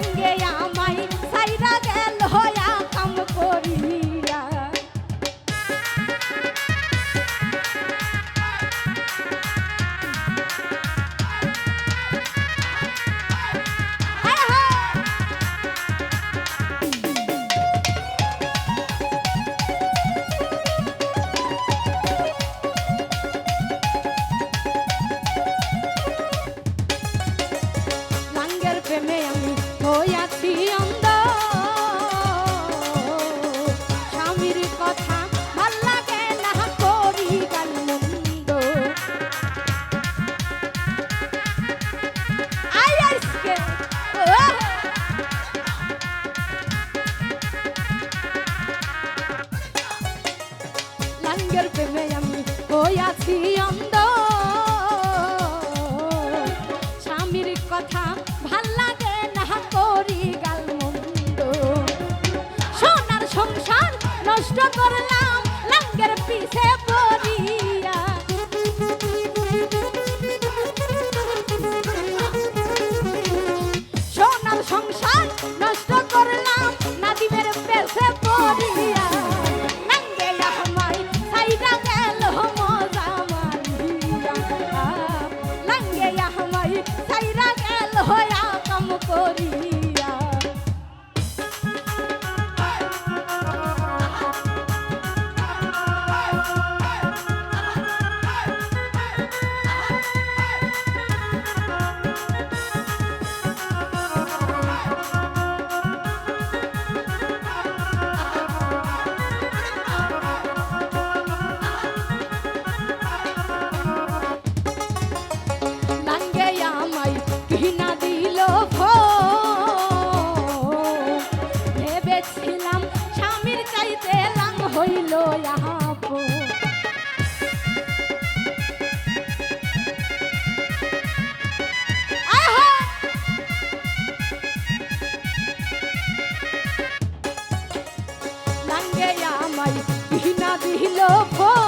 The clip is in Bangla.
干爹呀 قلب من গেলাম স্বামীর চাইতে লাং হইল আহাপো আমায় বিনা দিল ফোন